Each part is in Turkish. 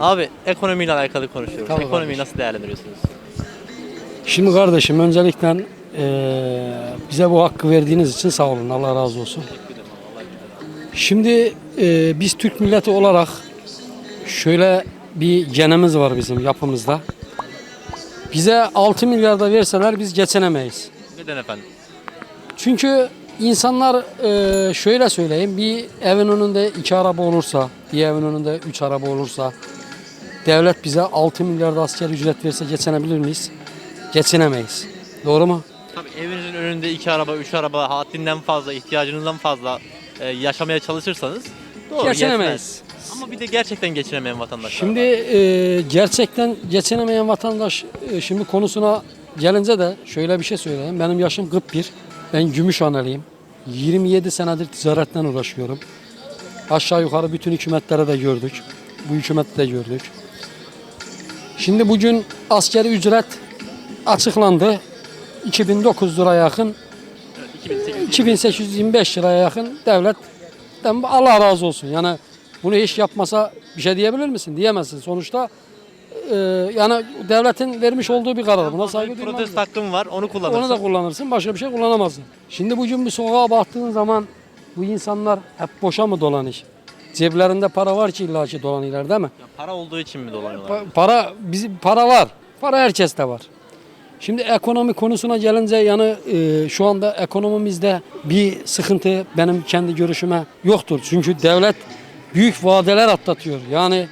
Abi ekonomiyle alakalı konuşuyoruz. Tamam Ekonomiyi kardeşim. nasıl değerlendiriyorsunuz? Şimdi kardeşim öncelikle eee, bize bu hakkı verdiğiniz için sağ olun. Allah razı olsun. Şimdi eee, biz Türk milleti olarak şöyle bir genimiz var bizim yapımızda. Bize 6 milyar da verseler biz geçinemeyiz. Neden efendim? Çünkü insanlar eee, şöyle söyleyeyim bir evin önünde iki araba olursa, bir evin önünde üç araba olursa devlet bize 6 milyar da asker ücret verse geçinebilir miyiz? Geçinemeyiz. Doğru mu? Tabii evinizin önünde iki araba, üç araba, haddinden fazla, ihtiyacınızdan fazla e, yaşamaya çalışırsanız doğru Geçinemeyiz. yetmez. Ama bir de gerçekten geçinemeyen vatandaşlar Şimdi var. e, gerçekten geçinemeyen vatandaş e, şimdi konusuna gelince de şöyle bir şey söyleyeyim. Benim yaşım 41. Ben Gümüşhaneliyim. 27 senedir ticaretten uğraşıyorum. Aşağı yukarı bütün hükümetlere de gördük. Bu hükümeti de gördük. Şimdi bugün askeri ücret açıklandı. 2009 lira yakın 2008 2825 liraya yakın devletten Allah razı olsun. Yani bunu hiç yapmasa bir şey diyebilir misin? Diyemezsin. Sonuçta e, yani devletin vermiş olduğu bir karar. Buna saygı duyman protest hakkım var, onu kullanırsın. Onu da kullanırsın. Başka bir şey kullanamazsın. Şimdi bugün bir sokağa baktığın zaman bu insanlar hep boşa mı dolanış? Ceplerinde para var ki illa ki dolanıyorlar değil mi? Ya para olduğu için mi dolanıyorlar? Pa- para bizim para var. Para herkeste var. Şimdi ekonomi konusuna gelince yani e, şu anda ekonomimizde bir sıkıntı benim kendi görüşüme yoktur. Çünkü devlet büyük vadeler atlatıyor. Yani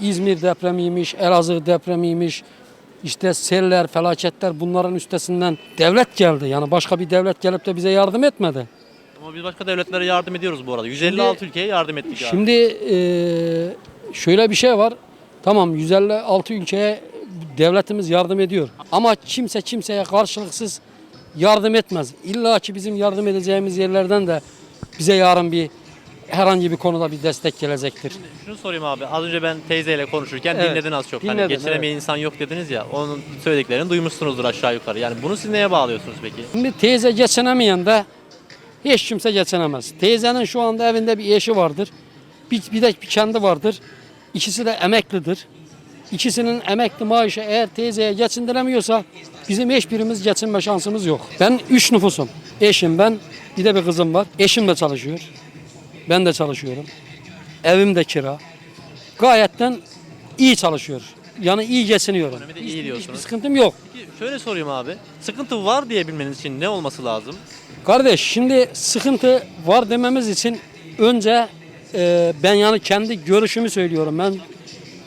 İzmir depremiymiş, Elazığ depremiymiş, işte seller, felaketler bunların üstesinden devlet geldi. Yani başka bir devlet gelip de bize yardım etmedi. Ama biz başka devletlere yardım ediyoruz bu arada. 156 ülkeye yardım ettik abi. Şimdi e, şöyle bir şey var. Tamam 156 ülkeye devletimiz yardım ediyor. Ama kimse kimseye karşılıksız yardım etmez. İlla ki bizim yardım edeceğimiz yerlerden de bize yarın bir herhangi bir konuda bir destek gelecektir. Şunu sorayım abi. Az önce ben teyzeyle konuşurken Evet, dinledin az çok. hani dinledim, geçinemeyen insan yok dediniz ya. Onun söylediklerini duymuşsunuzdur aşağı yukarı. Yani bunu siz neye bağlıyorsunuz peki? Şimdi teyze geçinemeyen de hiç kimse geçinemez. Teyzenin şu anda evinde bir eşi vardır. Bir, bir de bir kendi vardır. İkisi de emeklidir. İkisinin emekli maaşı eğer teyzeye geçindiremiyorsa bizim hiçbirimiz geçinme şansımız yok. Ben üç nüfusum. Eşim ben, bir de bir kızım var. Eşim de çalışıyor. Ben de çalışıyorum. Evim de kira. Gayetten iyi çalışıyor. Yani iyi geçiniyorum. Ekonomide iyi diyorsunuz. Hiçbir sıkıntım yok. Peki şöyle sorayım abi. Sıkıntı var diyebilmeniz için ne olması lazım? Kardeş şimdi sıkıntı var dememiz için önce e, ben yani kendi görüşümü söylüyorum. Ben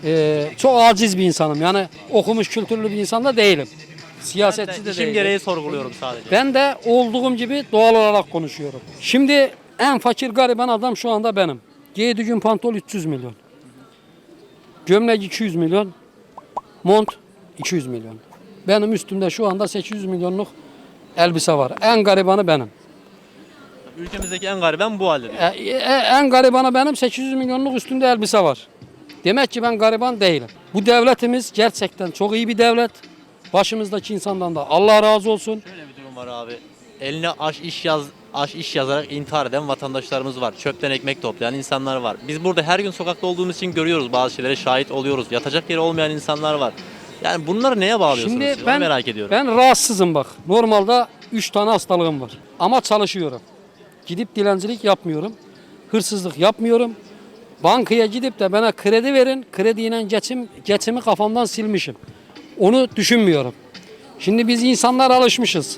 e, çok aciz bir insanım. Yani okumuş kültürlü bir insan da değilim. Siyasetçi de işim değilim. gereği sorguluyorum sadece. Ben de olduğum gibi doğal olarak konuşuyorum. Şimdi en fakir gariban adam şu anda benim. Giydiği gün pantol 300 milyon. Gömlek 200 milyon. Mont 200 milyon. Benim üstümde şu anda 800 milyonluk elbise var. En garibanı benim. Ülkemizdeki en gariban bu halde. E, e, en garibanı benim 800 milyonluk üstünde elbise var. Demek ki ben gariban değilim. Bu devletimiz gerçekten çok iyi bir devlet. Başımızdaki insandan da Allah razı olsun. Şöyle bir durum var abi. Eline aş iş yaz aş iş yazarak intihar eden vatandaşlarımız var. Çöpten ekmek toplayan insanlar var. Biz burada her gün sokakta olduğumuz için görüyoruz bazı şeylere şahit oluyoruz. Yatacak yeri olmayan insanlar var. Yani bunları neye bağlıyorsunuz? Şimdi siz? Onu ben merak ediyorum. Ben rahatsızım bak. Normalde 3 tane hastalığım var. Ama çalışıyorum. Gidip dilencilik yapmıyorum. Hırsızlık yapmıyorum. Bankaya gidip de bana kredi verin. Krediyle geçim, geçimi kafamdan silmişim. Onu düşünmüyorum. Şimdi biz insanlar alışmışız.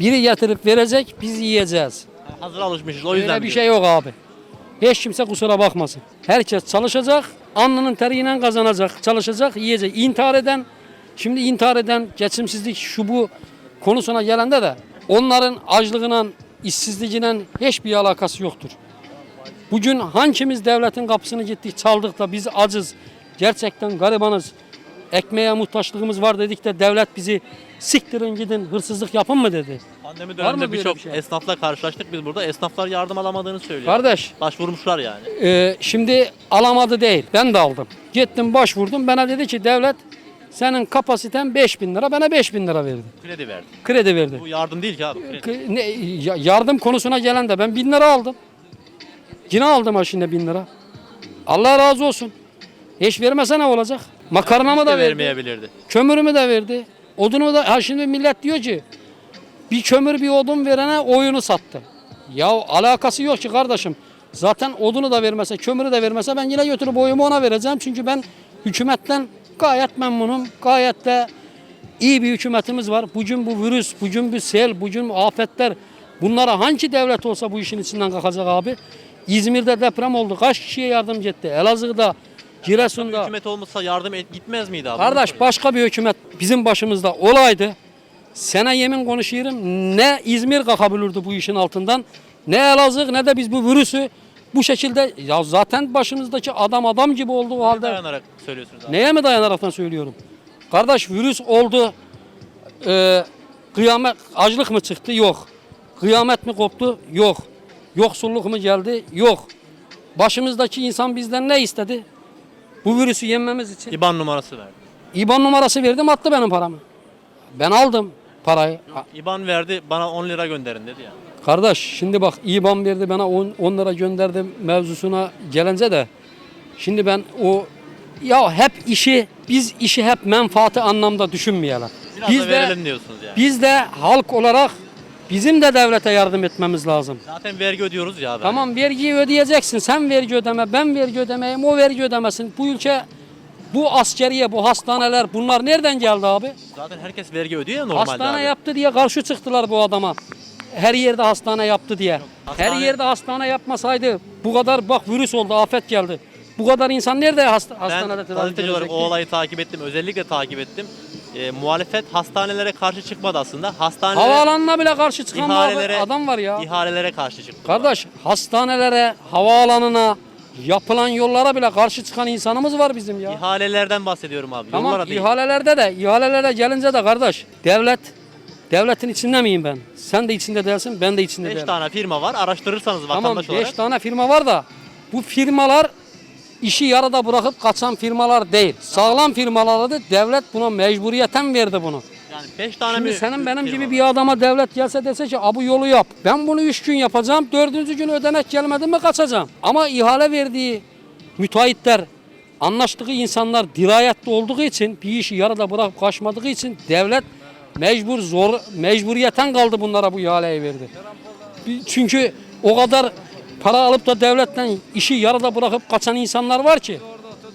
Biri getirip verecek, biz yiyeceğiz. Hazır alışmışız o yüzden Öyle bir şey yok abi. Hiç kimse kusura bakmasın. Herkes çalışacak, alnının teriyle kazanacak, çalışacak, yiyecek. İntihar eden, şimdi intihar eden, geçimsizlik şu bu konusuna gelende de onların açlığıyla, işsizliğiyle hiçbir alakası yoktur. Bugün hangimiz devletin kapısını gittik, çaldık da biz acız, gerçekten garibanız, ekmeğe muhtaçlığımız var dedik de devlet bizi siktirin gidin hırsızlık yapın mı dedi. Pandemi döneminde birçok bir şey? esnafla karşılaştık biz burada. Esnaflar yardım alamadığını söylüyor. Kardeş Başvurmuşlar yani. Ee, şimdi alamadı değil. Ben de aldım. Gittim başvurdum. Bana dedi ki devlet senin kapasiten 5000 lira. Bana 5000 lira verdi. Kredi verdi. Kredi verdi. Bu yardım değil ki abi. Kredi. K- Ne, ya- yardım konusuna gelen de ben 1000 lira aldım. Yine aldım ha şimdi 1000 lira. Allah razı olsun. Eş vermese ne olacak? Makarnamı da verdi. vermeyebilirdi. Kömürümü de verdi. Odunu da ha şimdi millet diyor ki bir kömür bir odun verene oyunu sattı. Ya alakası yok ki kardeşim. Zaten odunu da vermese, kömürü de vermese ben yine götürüp oyumu ona vereceğim. Çünkü ben hükümetten gayet memnunum. Gayet de iyi bir hükümetimiz var. Bugün bu virüs, bugün bu sel, bugün bu afetler bunlara hangi devlet olsa bu işin içinden kalkacak abi? İzmir'de deprem oldu. Kaç kişiye yardım etti? Elazığ'da, Giresun'da. Hükümet olmasa yardım et, gitmez miydi abi? Kardeş başka bir hükümet bizim başımızda olaydı. Sana yemin konuşuyorum ne İzmir kalkabilirdi bu işin altından ne Elazığ ne de biz bu virüsü bu şekilde ya zaten başımızdaki adam adam gibi olduğu Neye halde dayanarak söylüyorsunuz abi? neye mi dayanaraktan söylüyorum? Kardeş virüs oldu Ee, kıyamet açlık mı çıktı? Yok. Kıyamet mi koptu? Yok. Yoksulluk mu geldi? Yok. Başımızdaki insan bizden ne istedi? Bu virüsü yenmemiz için. İban numarası verdi. İban numarası verdim attı benim paramı. Ben aldım parayı. Ha, İban verdi bana 10 lira gönderin dedi ya. Kardeş şimdi bak İban verdi bana 10, 10 lira gönderdim mevzusuna gelince de şimdi ben o ya hep işi biz işi hep menfaati anlamda düşünmeyelim. Biraz Biz da de, verelim diyorsunuz yani. biz de halk olarak bizim de devlete yardım etmemiz lazım. Zaten vergi ödüyoruz ya abi. Tamam vergiyi ödeyeceksin. Sen vergi ödeme, ben vergi ödemeyim, o vergi ödemesin. Bu ülke bu askeriye, bu hastaneler bunlar nereden geldi abi? Zaten herkes vergi ödüyor ya normalde Hastane abi. yaptı diye karşı çıktılar bu adama. Her yerde hastane yaptı diye. Her hastane- yerde hastane yapmasaydı bu kadar bak virüs oldu, afet geldi. Bu kadar insan nerede hasta, Ben hastanede tedavi gazeteci olarak o olayı takip ettim. Özellikle takip ettim. E, muhalefet hastanelere karşı çıkmadı aslında. Hastanelere, Havaalanına bile karşı çıkan ihalelere, adam var ya. ihalelere karşı çıktı. Kardeş hastanelere, havaalanına, yapılan yollara bile karşı çıkan insanımız var bizim ya. İhalelerden bahsediyorum abi. Tamam Yollara değil. ihalelerde de ihalelere gelince de kardeş devlet devletin içinde miyim ben? Sen de içinde değilsin ben de içinde 5 değilim. tane firma var. Araştırırsanız Tamam vatandaş 5 olarak. tane firma var da bu firmalar işi yarıda bırakıp kaçan firmalar değil. Sağlam firmalardı devlet buna mecburiyeten verdi bunu. Yani 5 tane Şimdi mi senin benim gibi bir adama devlet gelse dese ki abu yolu yap. Ben bunu 3 gün yapacağım. Dördüncü gün ödenek gelmedi mi kaçacağım. Ama ihale verdiği müteahhitler anlaştığı insanlar dirayetli olduğu için bir işi yarıda bırakıp kaçmadığı için devlet mecbur zor mecburiyeten kaldı bunlara bu ihaleyi verdi. Çünkü o kadar para alıp da devletten işi yarıda bırakıp kaçan insanlar var ki.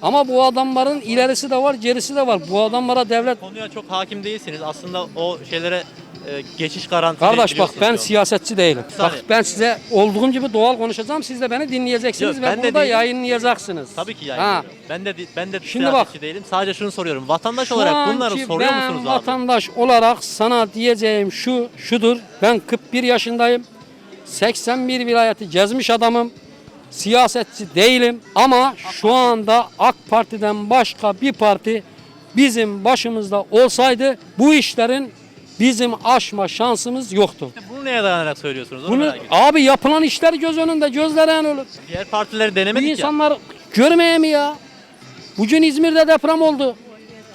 Ama bu adamların ilerisi de var, gerisi de var. Bu adamlara devlet Konuya çok hakim değilsiniz. Aslında o şeylere e, geçiş garantisi Kardeş bak ben siyasetçi değilim. Bir Bak saniye. ben size olduğum gibi doğal konuşacağım. Siz de beni dinleyeceksiniz Yok, ve ben de burada değilim. yayınlayacaksınız. Tabii ki Ha. Ben de ben de Şimdi siyasetçi değilim. Sadece şunu soruyorum. Vatandaş Şu olarak bunları anki soruyor ben musunuz abi? vatandaş olarak sana diyeceğim şu şudur. Ben 41 yaşındayım. 81 vilayeti gezmiş adamım. Siyasetçi değilim ama şu anda AK Parti'den başka bir parti bizim başımızda olsaydı bu işlerin bizim aşma şansımız yoktu. Bunu neye dayanarak söylüyorsunuz? Onu Bunu merak ediyorum. abi yapılan işler göz önünde gözlere olur. Diğer partileri Bu denemedik ya. insanlar görmeye mi ya? Bugün İzmir'de deprem oldu.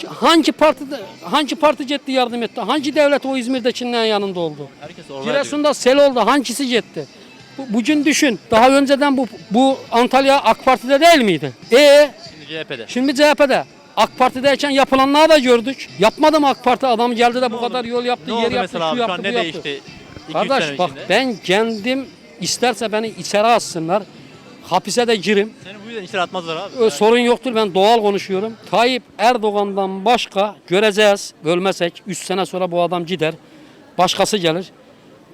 Hangi parti hangi parti ciddi yardım etti? Hangi devlet o İzmir'dekinden yanında oldu? Herkes Giresun'da sel oldu. Hangisi ciddi? Bu- Bugün düşün. Daha önceden bu bu Antalya AK Parti'de değil miydi? E Şimdi CHP'de. şimdi CHP'de. AK Parti'deyken yapılanları da gördük. Yapmadı mı AK Parti? Adam geldi de bu Ne kadar oldu? yol yaptı, Ne yer yaptı, şu yaptı, bu ne yaptı. değişti? 2-3 Kardeş bak içinde. ben kendim isterse beni içeri atsınlar. Hapise de girim. Seni bu yüzden içeri atmazlar abi. Ö, Sorun yoktur ben doğal konuşuyorum. Tayyip Erdoğan'dan başka göreceğiz. Ölmesek 3 sene sonra bu adam gider. Başkası gelir.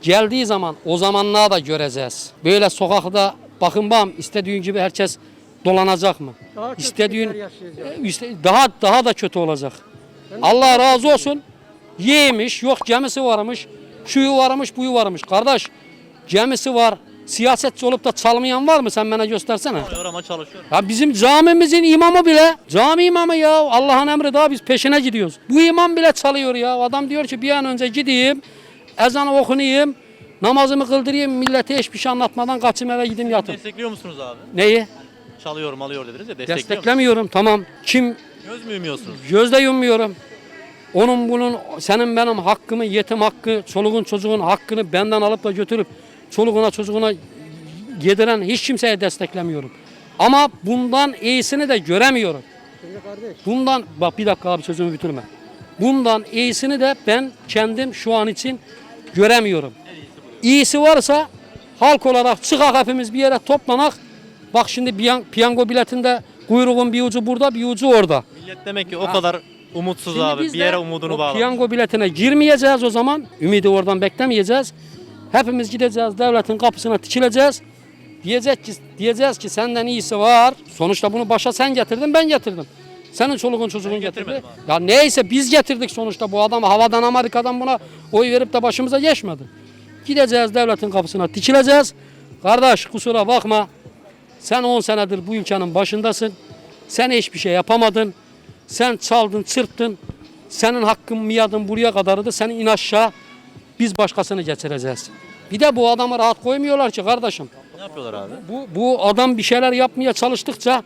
Geldiği zaman o zamanlar da göreceğiz. Böyle sokakta bakın bam istediğin gibi herkes dolanacak mı? İstediğin E, işte daha daha da kötü olacak. Allah razı olsun. Yemiş, yok gemisi varmış, şuyu varmış, buyu varmış. Kardeş, gemisi var. Siyasetçi olup da çalmayan var mı? Sen bana göstersene. Çalışıyor ama çalışıyor. Ya bizim camimizin imamı bile, cami imamı ya Allah'ın emri daha biz peşine gidiyoruz. Bu imam bile çalıyor ya. Adam diyor ki bir an önce gideyim, ezanı okunayım, namazımı kıldırayım, millete hiçbir şey anlatmadan kaçayım eve gideyim yatayım. Destekliyor musunuz abi? Neyi? Çalıyorum alıyor dediniz ya. Destekliyor? Desteklemiyorum tamam. Kim? Göz mü yumuyorsunuz? Gözde yummuyorum. Onun bunun, senin benim hakkımı, yetim hakkı, çoluğun çocuğun hakkını benden alıp da götürüp çoluğuna çocuğuna yediren hiç kimseye desteklemiyorum. Ama bundan iyisini de göremiyorum. Bundan bak bir dakika abi sözümü bitirme. Bundan iyisini de ben kendim şu an için göremiyorum. İyisi varsa halk olarak çıkak hepimiz bir yere toplanak. Bak şimdi piyan- piyango biletinde kuyruğun bir ucu burada bir ucu orada. Millet demek ki o kadar umutsuz Şimdi abi. Bir yere umudunu bağlamış. Piyango biletine girmeyeceğiz o zaman. Ümidi oradan beklemeyeceğiz. Hepimiz gideceğiz devletin kapısına dikileceğiz. Diyecek ki, diyeceğiz ki senden iyisi var. Sonuçta bunu başa sen getirdin ben getirdim. Senin çoluğun çocuğun getirdi. Ya neyse biz getirdik sonuçta bu adam havadan Amerika'dan buna oy verip de başımıza geçmedi. Gideceğiz devletin kapısına dikileceğiz. Kardeş kusura bakma. Sen 10 senedir bu ülkenin başındasın. Sen hiçbir şey yapamadın. Sen çaldın, çırptın. Senin hakkın miyadın buraya kadardı. Seni in aşağı. Biz başkasını geçireceğiz. Bir de bu adamı rahat koymuyorlar ki kardeşim. Ne yapıyorlar abi? Bu, bu adam bir şeyler yapmaya çalıştıkça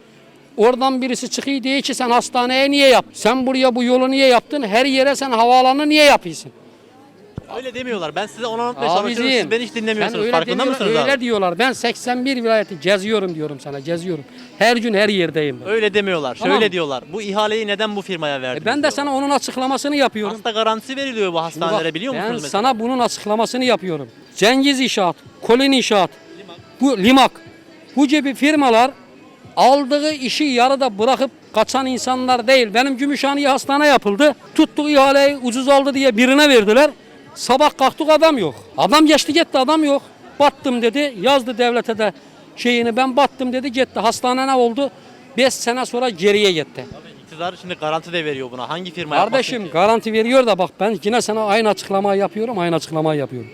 oradan birisi çıkıyor diye ki sen hastaneye niye yap? Sen buraya bu yolu niye yaptın? Her yere sen havaalanı niye yapıyorsun? Öyle demiyorlar. Ben size onu anlatmaya çalışıyorum. Abiciğim, Siz beni hiç dinlemiyorsunuz. sen öyle Farkında demiyor- mısınız Öyle abi? diyorlar. Ben 81 vilayeti geziyorum diyorum sana. Geziyorum. Her gün her yerdeyim ben. Öyle demiyorlar. Tamam. Şöyle diyorlar. Bu ihaleyi neden bu firmaya E verdiniz? ben de diyorlar. sana onun açıklamasını yapıyorum. Hasta garantisi veriliyor bu Şimdi hastanelere bak, biliyor ben musunuz? mesela? sana bunun açıklamasını yapıyorum. Cengiz İnşaat, Kolin İnşaat, bu Limak, bu gibi firmalar aldığı işi yarıda bırakıp kaçan insanlar değil. Benim Gümüşhane'ye hastane yapıldı. Tuttuk ihaleyi ucuz aldı diye birine verdiler. Sabah kalktık adam yok. Adam geçti gitti adam yok. Battım dedi. Yazdı devlete de şeyini ben battım dedi gitti. Hastane ne oldu? 5 sene sonra geriye gitti. İktidar şimdi garanti de veriyor buna. Hangi firma yapmasın Kardeşim ki? garanti veriyor da bak ben yine sana aynı açıklamayı yapıyorum, aynı açıklamayı yapıyorum.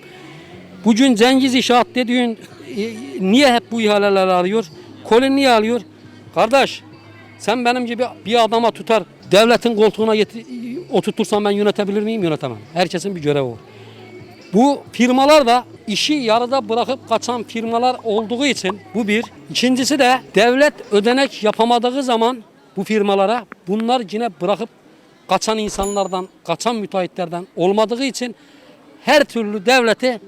Bugün Cengiz İnşaat dediğin e, niye hep bu ihaleleri arıyor? Kolin niye alıyor? Kardeş sen benim gibi bir adama tutar devletin koltuğuna yeti- oturtursan ben yönetebilir miyim? Yönetemem. Herkesin bir görevi var. Bu firmalar da işi yarıda bırakıp kaçan firmalar olduğu için bu bir. İkincisi de devlet ödenek yapamadığı zaman bu firmalara bunlar yine bırakıp kaçan insanlardan, kaçan müteahhitlerden olmadığı için her türlü devleti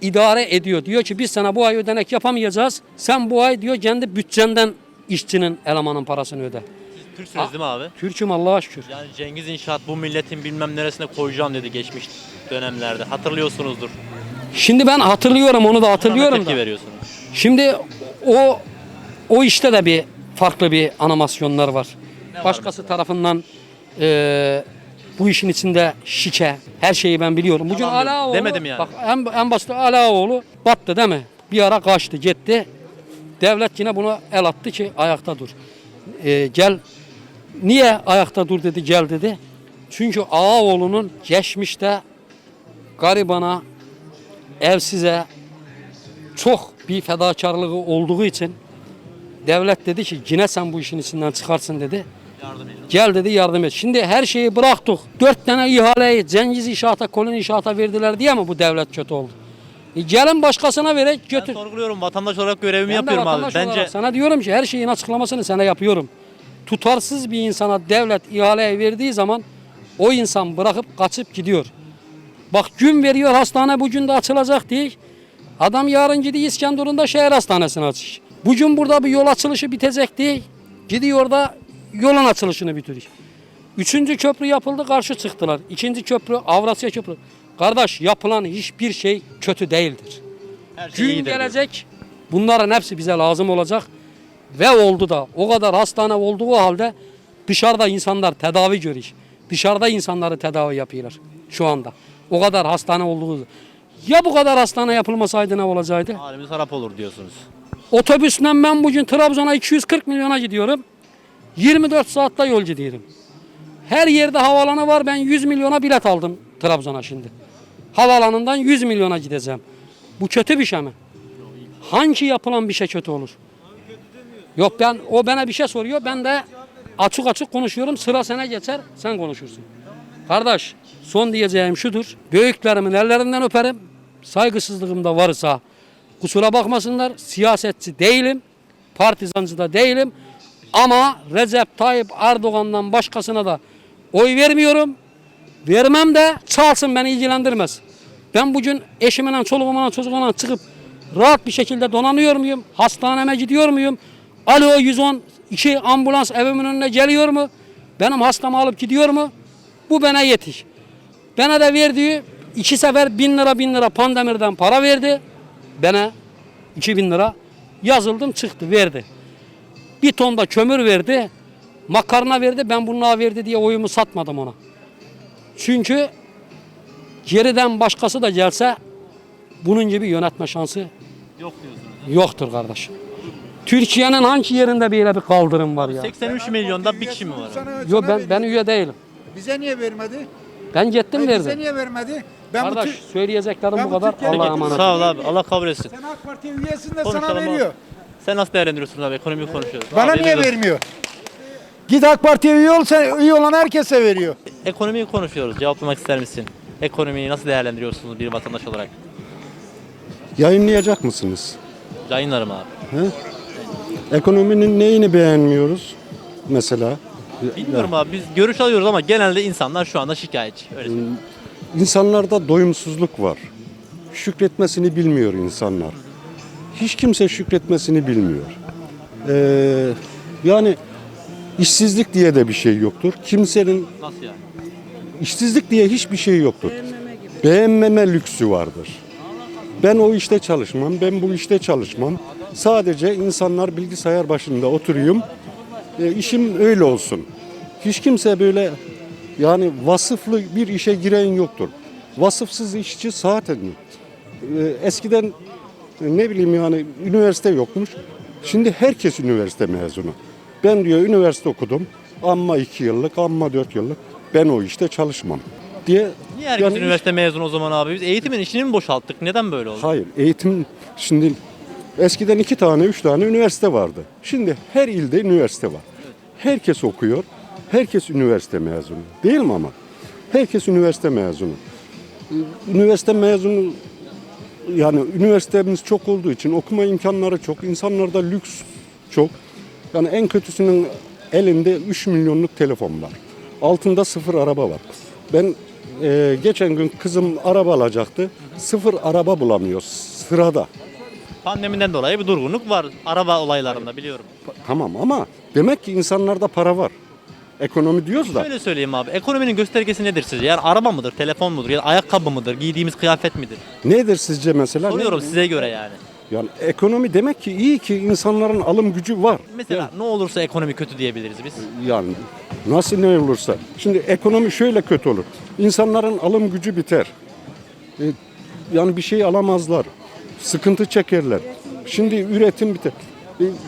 idare ediyor. Diyor ki biz sana bu ay ödenek yapamayacağız. Sen bu ay diyor kendi bütçenden işçinin elemanın parasını öde. Türksünüz değil mi abi? Türk'üm Allah'a şükür. Yani Cengiz İnşaat bu milletin bilmem neresine koyacağım dedi geçmiş dönemlerde. Hatırlıyorsunuzdur. Şimdi ben hatırlıyorum onu da Buna hatırlıyorum tepki da. veriyorsunuz. Şimdi o o işte de bir farklı bir animasyonlar var. var Başkası tarafından eee, bu işin içinde şike, her şeyi ben biliyorum. Bugün Tamam diyorum. Alaoğlu, Demedim yani. Bak en, en başta Alaoğlu battı değil mi? Bir ara kaçtı, gitti. Devlet yine buna el attı ki ayakta dur. Eee, gel, niye ayakta dur dedi, gel dedi. Çünkü Ağaoğlu'nun geçmişte garibana, evsize, çok bir fedakarlığı olduğu için devlet dedi ki yine sen bu işin içinden çıkarsın dedi. Gel dedi yardım et. Şimdi her şeyi bıraktık. Dört tane ihaleyi Cengiz İnşaat'a, Kolin İnşaat'a verdiler diye mi bu devlet kötü oldu? E gelin başkasına verek Ben götür. sorguluyorum. Vatandaş olarak görevimi Ben yapıyorum abi. Bence olarak sana diyorum ki her şeyin açıklamasını sana yapıyorum. Tutarsız bir insana devlet ihaleyi verdiği zaman o insan bırakıp kaçıp gidiyor. Bak gün veriyor hastane bugün de açılacak diye. Adam yarın gidiyor İskenderun'da şehir hastanesini açış. Bugün burada bir yol açılışı bitecek diye. Gidiyor da yolun açılışını bitiriyor. Üçüncü köprü yapıldı karşı çıktılar. İkinci köprü Avrasya Köprü. Kardeş yapılan hiçbir şey kötü değildir. her şey Gün iyidir gelecek. Bunların hepsi bize lazım olacak. Ve oldu da. O kadar hastane olduğu halde dışarıda insanlar tedavi görüyor. Dışarıda insanları tedavi yapıyorlar şu anda. O kadar hastane olduğu. Ya bu kadar hastane yapılmasaydı ne olacaktı? Halimiz harap olur diyorsunuz. Otobüsle ben bugün Trabzon'a 240 milyona gidiyorum. 24 saatte yol gidiyorum. Her yerde havaalanı var. Ben 100 milyona bilet aldım Trabzon'a şimdi. Havaalanından 100 milyona gideceğim. Bu kötü bir şey mi? Hangi yapılan bir şey kötü olur? Yok ben o bana bir şey soruyor. Ben de açık açık konuşuyorum. Sıra sana geçer. Sen konuşursun. Kardeş son diyeceğim şudur. Büyüklerimin ellerinden öperim. Saygısızlığım da varsa kusura bakmasınlar. Siyasetçi değilim. Partizancı da değilim. Ama Recep Tayyip Erdoğan'dan başkasına da oy vermiyorum. Vermem de çalsın beni ilgilendirmez. Ben bugün eşimle, çoluğumla, çocuğumla çıkıp rahat bir şekilde donanıyor muyum? Hastaneme gidiyor muyum? Alo 110 İki ambulans evimin önüne geliyor mu? Benim hastamı alıp gidiyor mu? Bu bana yetiş. Bana da verdiği iki sefer bin lira bin lira pandemirden para verdi. Bana 2000 lira yazıldım çıktı verdi. Bir ton da kömür verdi. Makarna verdi. Ben bununla verdi diye oyumu satmadım ona. Çünkü geriden başkası da gelse bunun gibi yönetme şansı Yok diyorsunuz. yoktur kardeş. Türkiye'nin hangi yerinde böyle bir kaldırım var ya? 83 milyonda bir kişi mi var? Sana ben ben üye değilim. Bize niye vermedi? Ben gittim Hayır, bize verdim. niye vermedi? Ben bu Kardeş Tür- söyleyeceklerim ben bu bu kadar. Türkiye'de Allah'a emanet. Sağ ol abi. Allah kabul etsin. sen AK Parti üyesin de sana Konuşalım abi. veriyor. Sen nasıl değerlendiriyorsun abi? Ekonomiyi konuşuyoruz. Bana Abi, niye biz vermiyor? Git AK Parti'ye üye ol, sen üye olan herkese veriyor. Ekonomiyi konuşuyoruz. Cevaplamak ister misin? Ekonomiyi nasıl değerlendiriyorsunuz bir vatandaş olarak? Yayınlayacak mısınız? Yayınlarım abi. Ekonominin neyini beğenmiyoruz mesela? Bilmiyorum abi biz görüş alıyoruz ama genelde insanlar şu anda şikayetçi. Öyle söyleyeyim. İnsanlarda doyumsuzluk var. Şükretmesini bilmiyor insanlar. Hiç kimse şükretmesini bilmiyor. Ee, yani işsizlik diye de bir şey yoktur. Kimsenin Nasıl yani? işsizlik diye hiçbir şey yoktur. Beğenmeme lüksü vardır. Ben o işte çalışmam, ben bu işte çalışmam. Sadece insanlar bilgisayar başında oturayım, e, işim öyle olsun. Hiç kimse böyle yani vasıflı bir işe giren yoktur. Vasıfsız işçi zaten e, eskiden e, ne bileyim yani üniversite yokmuş. Şimdi herkes üniversite mezunu. Ben diyor üniversite okudum. Amma iki yıllık, amma dört yıllık. Ben o işte çalışmam diye. Niye herkes yani üniversite mezunu o zaman abi? Biz eğitimin içini mi boşalttık? Neden böyle oldu? Hayır, eğitim şimdi eskiden iki tane, üç tane üniversite vardı. Şimdi her ilde üniversite var. Herkes okuyor, herkes üniversite mezunu. Değil mi ama? Herkes üniversite mezunu. Üniversite mezunu yani üniversitemiz çok olduğu için okuma imkanları çok, insanlarda lüks çok. Yani en kötüsünün elinde 3 milyonluk telefon var. Altında sıfır araba var. Ben e, geçen gün kızım araba alacaktı. Sıfır araba bulamıyor sırada. Pandemiden dolayı bir durgunluk var araba olaylarında biliyorum. Tamam ama demek ki insanlarda para var. Ekonomi diyoruz da. Şöyle söyleyeyim abi. Ekonominin göstergesi nedir sizce? Yani araba mıdır, telefon mudur, ya da ayakkabı mıdır, giydiğimiz kıyafet midir? Nedir sizce mesela? Soruyorum Ne- size göre yani. Yani ekonomi demek ki iyi ki insanların alım gücü var. Mesela ne olursa ekonomi kötü diyebiliriz biz. Yani nasıl ne olursa. Şimdi ekonomi şöyle kötü olur. İnsanların alım gücü biter. E, yani bir şey alamazlar. Sıkıntı çekerler. Şimdi üretim biter.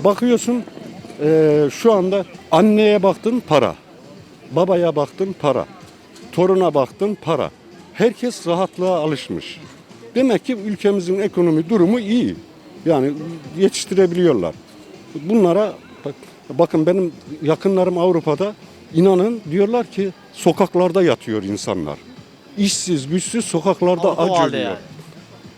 Bakıyorsun e, şu anda anneye baktın para. Babaya baktın para. Toruna baktın para. Herkes rahatlığa alışmış. Demek ki ülkemizin ekonomi durumu iyi. Yani yetiştirebiliyorlar. Bunlara bak, bakın benim yakınlarım Avrupa'da inanın diyorlar ki sokaklarda yatıyor insanlar. İşsiz, güçsüz sokaklarda o acıyor. halde yani.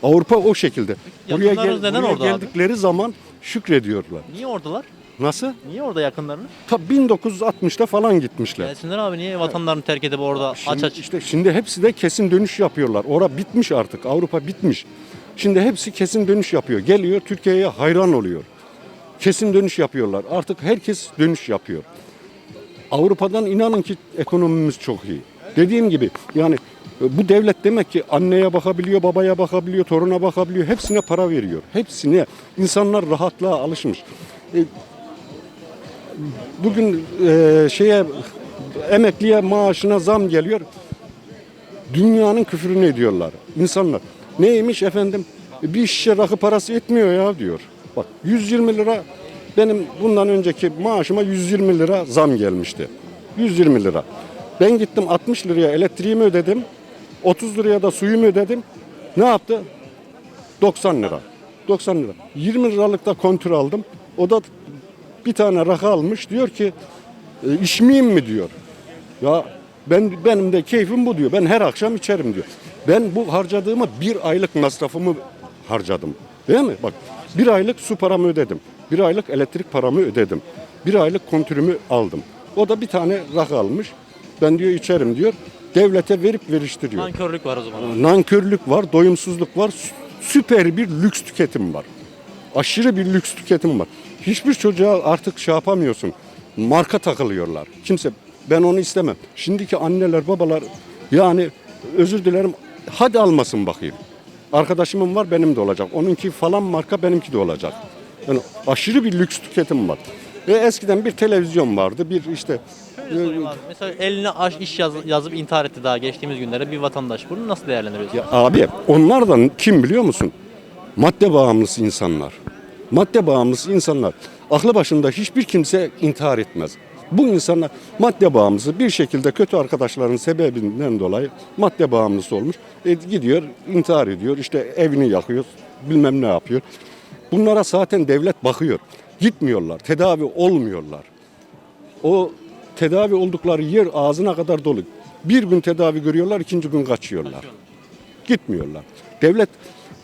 Avrupa o şekilde. Buraya, Yakınlarınız neden buraya orada abi? geldikleri zaman şükrediyorlar. Niye oradalar? Nasıl? Niye orada yakınlarını? Ta 1960'ta falan gitmişler. Gelsinler abi niye vatanlarını terk edip orada aç Şimdi, aç. işte şimdi hepsi de kesin dönüş yapıyorlar. Ora bitmiş artık. Avrupa bitmiş. Şimdi hepsi kesin dönüş yapıyor. Geliyor Türkiye'ye hayran oluyor. Kesin dönüş yapıyorlar. Artık herkes dönüş yapıyor. Avrupa'dan inanın ki ekonomimiz çok iyi. Dediğim gibi yani bu devlet demek ki anneye bakabiliyor, babaya bakabiliyor, toruna bakabiliyor. Hepsine para veriyor. Hepsine. İnsanlar rahatlığa alışmış. E, bugün e, şeye emekliye maaşına zam geliyor. Dünyanın küfrünü ediyorlar insanlar. Neymiş efendim? Bir şişe rakı parası etmiyor ya diyor. Bak 120 lira benim bundan önceki maaşıma 120 lira zam gelmişti. 120 lira. Ben gittim 60 liraya elektriğimi ödedim. 30 liraya da suyumu ödedim. Ne yaptı? 90 lira. 90 lira. 20 liralık da kontür aldım. O da bir tane rakı almış. Diyor ki e, içmeyeyim mi diyor. Ya ben benim de keyfim bu diyor. Ben her akşam içerim diyor. Ben bu harcadığımı bir aylık masrafımı harcadım. Değil mi? Bak bir aylık su paramı ödedim. Bir aylık elektrik paramı ödedim. Bir aylık kontürümü aldım. O da bir tane rakı almış. Ben diyor içerim diyor. Devlete verip veriştiriyor. Nankörlük var o zaman. abi. Nankörlük var, doyumsuzluk var. sü- Süper bir lüks tüketim var. Aşırı bir lüks tüketim var. Hiçbir çocuğa artık şey yapamıyorsun. Marka takılıyorlar. Kimse ben onu istemem. Şimdiki anneler babalar yani özür dilerim hadi almasın bakayım. Arkadaşımın var benim de olacak. Onunki falan marka benimki de olacak. Yani aşırı bir lüks tüketim var. Ve eskiden bir televizyon vardı. Bir işte Şöyle sorayım abi. Mesela eline aş iş yaz- yazıp intihar etti daha geçtiğimiz günlerde bir vatandaş. Bunu nasıl değerlendiriyorsun? Ya abi onlar da kim biliyor musun? Madde bağımlısı insanlar. Madde bağımlısı insanlar. Aklı başında hiçbir kimse intihar etmez. Bu insanlar madde bağımlısı bir şekilde kötü arkadaşların sebebinden dolayı madde bağımlısı olmuş. E, gidiyor intihar ediyor işte evini yakıyor bilmem ne yapıyor. Bunlara zaten devlet bakıyor. Gitmiyorlar tedavi olmuyorlar. O tedavi oldukları yer ağzına kadar dolu. Bir gün tedavi görüyorlar, ikinci gün kaçıyorlar. Gitmiyorlar. Devlet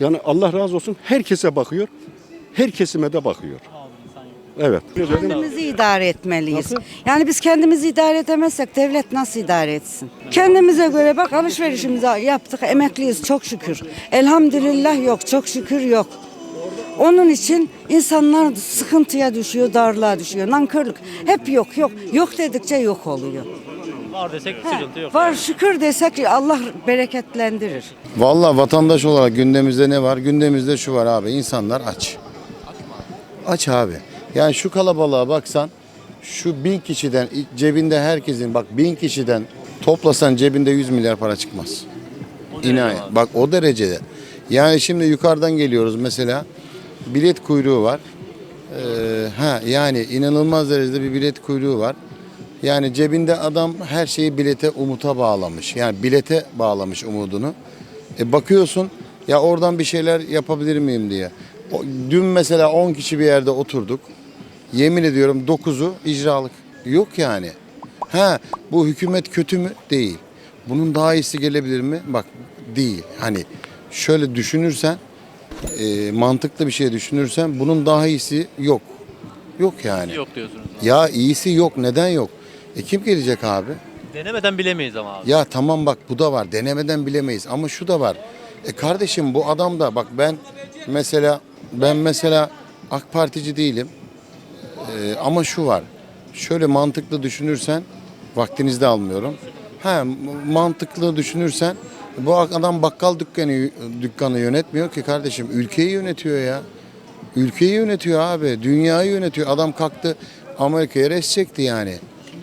yani Allah razı olsun herkese bakıyor. Her kesime de bakıyor. Evet. Kendimizi idare etmeliyiz. Yani biz kendimizi idare edemezsek devlet nasıl idare etsin? Kendimize göre bak alışverişimizi yaptık, emekliyiz çok şükür. Elhamdülillah yok, çok şükür yok. Onun için insanlar sıkıntıya düşüyor, darlığa düşüyor. Nankörlük hep yok yok. Yok dedikçe yok oluyor. Var desek sıkıntı yok. Var şükür desek Allah bereketlendirir. Vallahi vatandaş olarak gündemimizde ne var? Gündemimizde şu var abi. insanlar aç. Aç abi. Yani şu kalabalığa baksan şu bin kişiden cebinde herkesin bak bin kişiden toplasan cebinde 100 milyar para çıkmaz. İnan. Bak o derecede. Yani şimdi yukarıdan geliyoruz mesela bilet kuyruğu var. Ee, ha yani inanılmaz derecede bir bilet kuyruğu var. Yani cebinde adam her şeyi bilete umuta bağlamış. Yani bilete bağlamış umudunu. E bakıyorsun ya oradan bir şeyler yapabilir miyim diye. O, dün mesela 10 kişi bir yerde oturduk. Yemin ediyorum 9'u icralık. Yok yani. Ha bu hükümet kötü mü? Değil. Bunun daha iyisi gelebilir mi? Bak değil. Hani şöyle düşünürsen e, mantıklı bir şey düşünürsen bunun daha iyisi yok. Yok yani. Yok diyorsunuz. Ya iyisi yok. Neden yok? E kim gelecek abi? Denemeden bilemeyiz ama abi. Ya tamam bak bu da var. Denemeden bilemeyiz ama şu da var. E kardeşim bu adam da bak ben mesela ben mesela AK Partici değilim. E, ama şu var. Şöyle mantıklı düşünürsen vaktinizi de almıyorum. Ha mantıklı düşünürsen bu adam bakkal dükkanı dükkanı yönetmiyor ki kardeşim. Ülkeyi yönetiyor ya. Ülkeyi yönetiyor abi. Dünyayı yönetiyor. Adam kalktı Amerika'ya res çekti yani.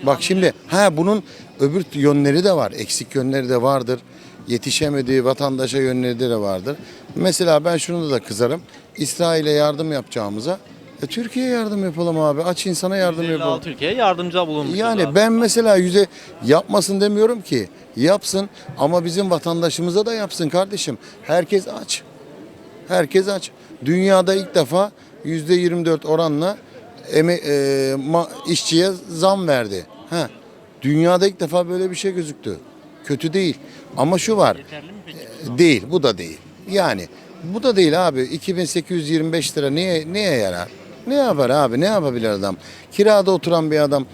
Bak şimdi ha bunun öbür yönleri de var. Eksik yönleri de vardır. Yetişemediği vatandaşa yönleri de vardır. Mesela ben şunu da kızarım. İsrail'e yardım yapacağımıza e, Türkiye'ye yardım yapalım abi. Aç insana yardım yapalım. 56 ülkeye yardımcı bulunmuş. Yani ben mesela yüze yapmasın demiyorum ki. Yapsın ama bizim vatandaşımıza da yapsın kardeşim. Herkes aç. Herkes aç. Dünyada ilk defa yüzde 24 oranla eme, e, ma- işçiye zam verdi. Ha. Dünyada ilk defa böyle bir şey gözüktü. Kötü değil. Ama şu var. E, Değil. Bu da değil. Yani bu da değil abi. 2825 lira niye neye yarar? Ne yapar abi? Ne yapabilir adam? Kirada oturan bir adam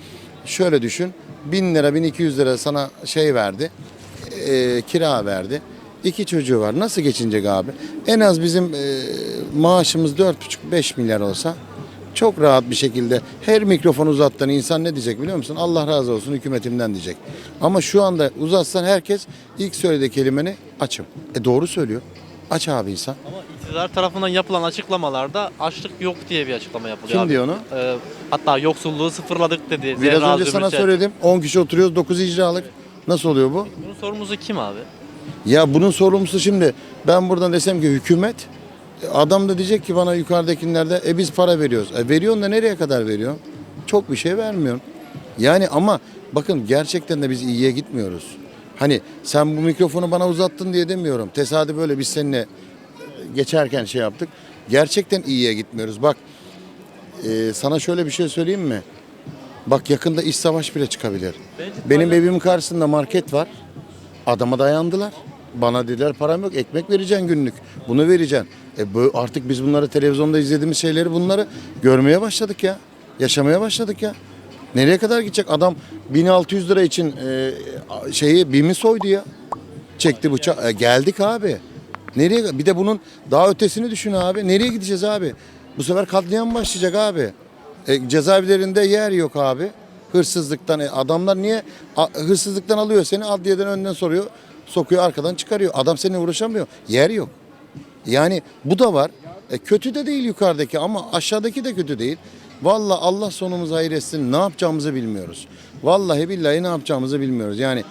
şöyle düşün. 1000 lira 1200 lira sana şey verdi. e, kira verdi. İki çocuğu var. Nasıl geçinecek abi? En az bizim e, maaşımız 4,5-5 milyar olsa çok rahat bir şekilde her mikrofon uzattığın insan ne diyecek biliyor musun? Allah razı olsun hükümetimden diyecek. Ama şu anda uzatsan herkes ilk söylediği kelimeni açım. E doğru söylüyor. Aç abi insan. Ama iktidar tarafından yapılan açıklamalarda açlık yok diye bir açıklama yapılıyor Kim abi. diyor onu? Ee, hatta yoksulluğu sıfırladık dedi. Biraz Zerra önce sana Zümrüt. söyledim. 10 kişi oturuyoruz 9 icralık. Nasıl oluyor bu? Bunun sorumlusu kim abi? Ya bunun sorumlusu şimdi ben buradan desem ki hükümet adam da diyecek ki bana yukarıdakilerde e biz para veriyoruz. E veriyorsun da nereye kadar veriyorsun? Çok bir şey vermiyorsun. Yani ama bakın gerçekten de biz iyiye gitmiyoruz. Hani sen bu mikrofonu bana uzattın diye demiyorum. Tesadüf böyle biz seninle geçerken şey yaptık. Gerçekten iyiye gitmiyoruz. Bak e, sana şöyle bir şey söyleyeyim mi? Bak yakında iş savaş bile çıkabilir. Benim evimin karşısında market var. Adama dayandılar. Bana dediler param yok ekmek vereceksin günlük. Bunu vereceksin. E bu, artık biz bunları televizyonda izlediğimiz şeyleri bunları görmeye başladık ya. Yaşamaya başladık ya. Nereye kadar gidecek? Adam 1600 lira için e, şeyi BİM'i soydu ya. Çekti bıçağı. E, geldik abi. Nereye? Bir de bunun daha ötesini düşün abi. Nereye gideceğiz abi? Bu sefer katliam başlayacak abi. E, cezaevlerinde yer yok abi. Hırsızlıktan e, adamlar niye A- hırsızlıktan alıyor seni adliyeden önden soruyor, sokuyor arkadan çıkarıyor. Adam seninle uğraşamıyor. Yer yok. Yani bu da var. E, kötü de değil yukarıdaki ama aşağıdaki de kötü değil. Vallahi Allah sonumuzu hayır etsin. Ne yapacağımızı bilmiyoruz. Vallahi billahi ne yapacağımızı bilmiyoruz. Yani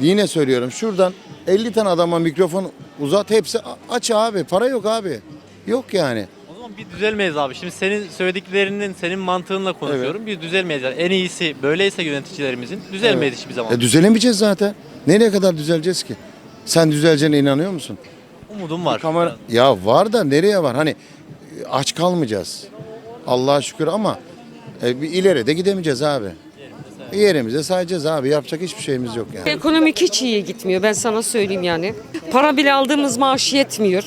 yine söylüyorum şuradan 50 tane adama mikrofon uzat hepsi aç abi. Para yok abi. Yok yani. O zaman bir düzelmeyiz abi. Şimdi senin söylediklerinin, senin mantığınla konuşuyorum. Bir düzelmeyiz. Yani en iyisi böyleyse yöneticilerimizin düzelmeyiz hiçbir zaman. E, düzelemeyeceğiz zaten. Nereye kadar düzeleceğiz ki? Sen düzeleceğine inanıyor musun? Umudum var. Kamera ya var da nereye var? Hani e, aç kalmayacağız. Allah'a şükür ama e, bir ileri de gidemeyeceğiz abi. Yerimize sayacağız abi. Yapacak hiçbir şeyimiz yok yani. Ekonomik hiç iyi gitmiyor ben sana söyleyeyim yani. Para bile aldığımız maaş yetmiyor.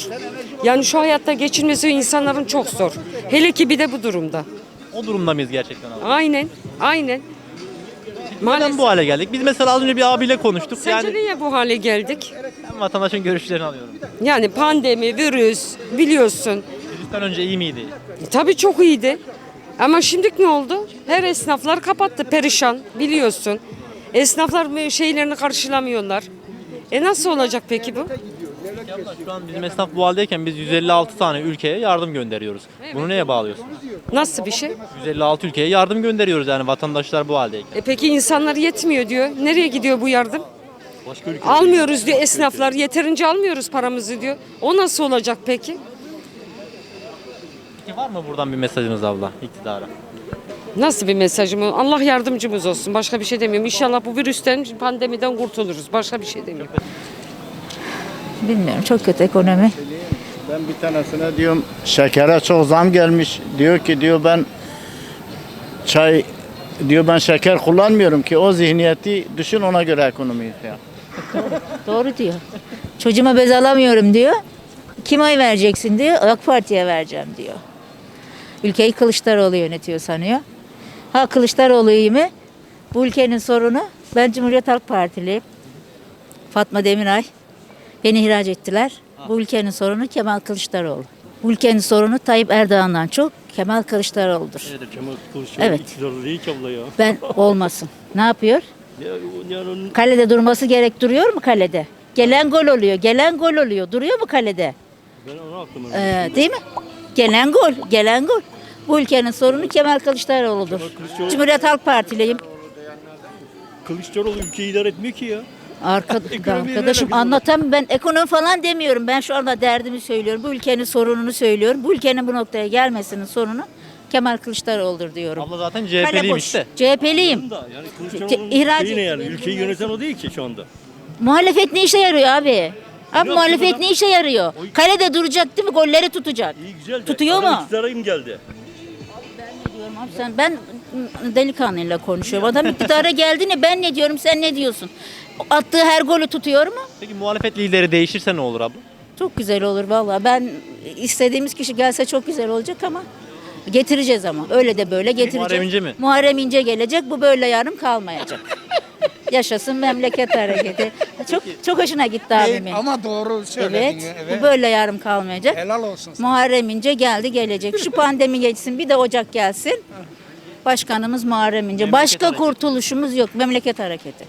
Yani şu hayatta geçinmesi insanların çok zor. Hele ki bir de bu durumda. O durumda mıyız gerçekten abi? Aynen, aynen. Neden Maalesef. bu hale geldik? Biz mesela az önce bir abiyle konuştuk. Sence yani niye bu hale geldik? Ben vatandaşın görüşlerini alıyorum. Yani pandemi, virüs biliyorsun. Virüsten önce iyi miydi? Tabii çok iyiydi. Ama şimdi ne oldu? Her esnaflar kapattı, perişan biliyorsun. Esnaflar şeylerini karşılamıyorlar. E nasıl olacak peki bu? Şu an bizim esnaf bu haldeyken biz 156 tane ülkeye yardım gönderiyoruz. Bunu neye bağlıyorsun? Nasıl bir şey? 156 ülkeye yardım gönderiyoruz yani vatandaşlar bu haldeyken. E peki insanlar yetmiyor diyor. Nereye gidiyor bu yardım? Almıyoruz diyor esnaflar. Yeterince almıyoruz paramızı diyor. O nasıl olacak peki? Peki var mı buradan bir mesajınız abla iktidara? Nasıl bir mesajım? Allah yardımcımız olsun. Başka bir şey demiyorum. İnşallah bu virüsten, pandemiden kurtuluruz. Başka bir şey demiyorum. Bilmiyorum çok kötü ekonomi. Ben bir tanesine diyorum şekere çok zam gelmiş. Diyor ki diyor ben çay diyor ben şeker kullanmıyorum ki o zihniyeti düşün ona göre ekonomiyi ya. Doğru diyor. Çocuğuma bez alamıyorum diyor. Kime oy vereceksin diyor. AK Parti'ye vereceğim diyor. Ülkeyi Kılıçdaroğlu yönetiyor sanıyor. Ha Kılıçdaroğlu iyi mi? Bu ülkenin sorunu. Ben Cumhuriyet Halk Partiliyim. Fatma Demiray. Beni ihraç ettiler. Bu ülkenin sorunu Kemal Kılıçdaroğlu. Bu ülkenin sorunu Tayyip Erdoğan'dan çok Kemal Kılıçdaroğlu'dur. Evet. Ben olmasın. Ne yapıyor? Kalede durması gerek duruyor mu kalede? Gelen gol oluyor. Gelen gol oluyor. Duruyor mu kalede? Ee, değil mi? Gelen gol. Gelen gol. Bu ülkenin sorunu Kemal Kılıçdaroğlu'dur. Cumhuriyet Halk Partiliyim. Kılıçdaroğlu ülkeyi idare etmiyor ki ya. Arkadaşım böyle anlatam ben ekonomi falan demiyorum. Ben şu anda derdimi söylüyorum. Bu ülkenin sorununu söylüyorum. Bu ülkenin bu noktaya gelmesinin sorunu Kemal Kılıçdaroğlu'dur diyorum. Abla zaten CHP'liyim işte. CHP'liyim. Da yani Kılıçdaroğlu'nun ihraç ne yani? Ülkeyi yöneten o değil ki şu anda. Muhalefet ne işe yarıyor abi? Abi Ne muhalefet ne işe yarıyor? Kalede duracak değil mi? Golleri tutacak. İyi güzel de. Tutuyor mu? iktidara kim geldi? Diyorum abi sen ben delikanlıyla konuşuyorum. Adam iktidara geldi ne ben ne diyorum sen ne diyorsun? Attığı her golü tutuyor mu? Peki muhalefet lideri değişirse ne olur abla? Çok güzel olur vallahi. Ben istediğimiz kişi gelse çok güzel olacak ama getireceğiz ama. Öyle de böyle getireceğiz. Muharrem İnce mi? Muharrem İnce gelecek. Bu böyle yarım kalmayacak. Yaşasın memleket hareketi. Çok çok hoşuna gitti abimin. Ama doğru söyledin. Evet, Bu böyle yarım kalmayacak. Helal olsun sana. Muharrem İnce geldi gelecek. Şu pandemi geçsin bir de Ocak gelsin. Başkanımız Muharrem İnce. Başka hareketi. kurtuluşumuz yok. Memleket hareketi.